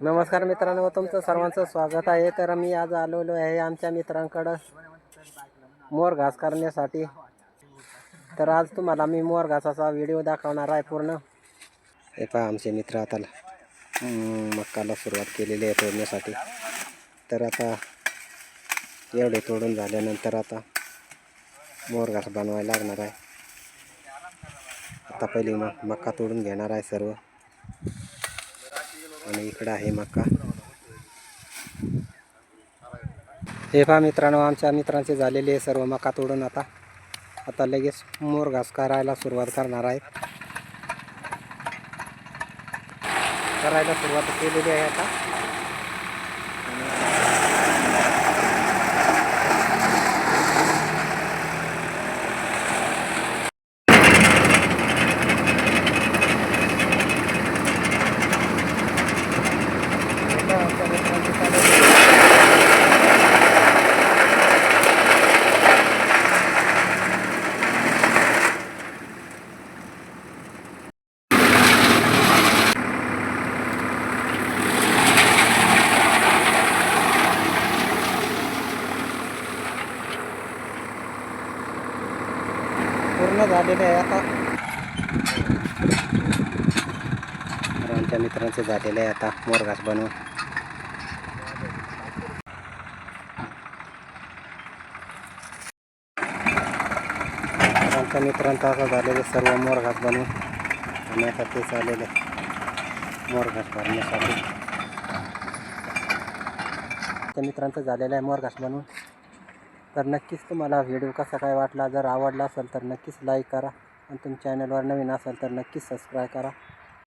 नमस्कार मित्रांनो तुमचं सर्वांचं स्वागत आहे. तर मी आज आलेलो आहे आमच्या मित्रांकडं मोर घास करण्यासाठी. तर आज तुम्हाला मी मोर घासाचा व्हिडिओ दाखवणार आहे पूर्ण. हे पहा आमचे मित्र आता मक्काला सुरुवात केलेली आहे तोडण्यासाठी. तर आता एवढे तोडून झाल्यानंतर आता मोर घास बनवायला लागणार आहे. आता पहिली मग मक्का तोडून घेणार आहे सर्व. आणि इकडं आहे मका हे पहा मित्रांनो आमच्या मित्रांचे झालेले आहे सर्व मका तोडून आता आता लगेच मोर घास करायला सुरुवात करणार आहेत करायला सुरुवात केलेली आहे आता हे पहा आमच्या मित्रांचे चालू आहे. पूर्ण झालेले आहे आता. आमच्या मित्रांचे झालेले आहे आता मोरघास बनवून. आमच्या मित्रांचं असं झालेले सर्व मोरघास बनवून. आणि आता ते चाललेले मोरघास भरण्यासाठी. त्या मित्रांचं झालेलं आहे मोरघास बनवून. तर नक्कीच तुम्हाला व्हिडिओ कसा काय वाटला जर आवडला असेल तर नक्कीच लाईक करा. आणि तुमच्या चॅनलवर नवीन असेल तर नक्कीच सबस्क्राईब करा.